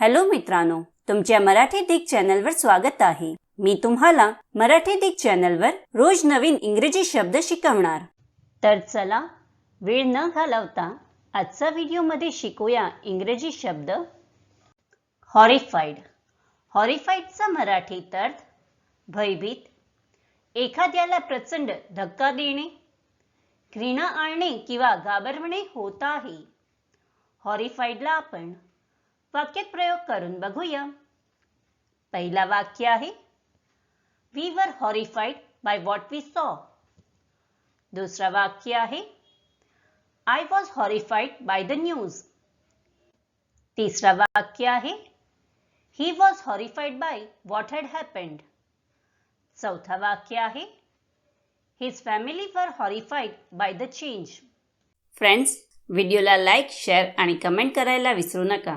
Hello मित्रांनो तुमच्या मराठी दिग चॅनलवर स्वागत आहे. मी तुम्हाला मराठी दिग चॅनलवर रोज नवीन इंग्रजी शब्द शिकवणार. तर चला वेळ न घालवता आजचा व्हिडिओमध्ये शिकूया इंग्रजी शब्द हॉरिफाईड हॉरिफाईडचा मराठीत अर्थ भयभीत. एखाद्याला प्रचंड धक्का देणे घृणा आणणे किंवा घाबरवणे होत आहे. हॉरिफाईडला आपण वाक्यात प्रयोग करून बघूया. पहिला वाक्य आहे we were horrified by what we saw दुसरा वाक्य आहे I was horrified by the news तिसरा वाक्य आहे he was horrified by what had happened चौथा वाक्य आहे his family were horrified by the change friends व्हिडिओला लाईक शेअर आणि कमेंट करायला विसरू नका.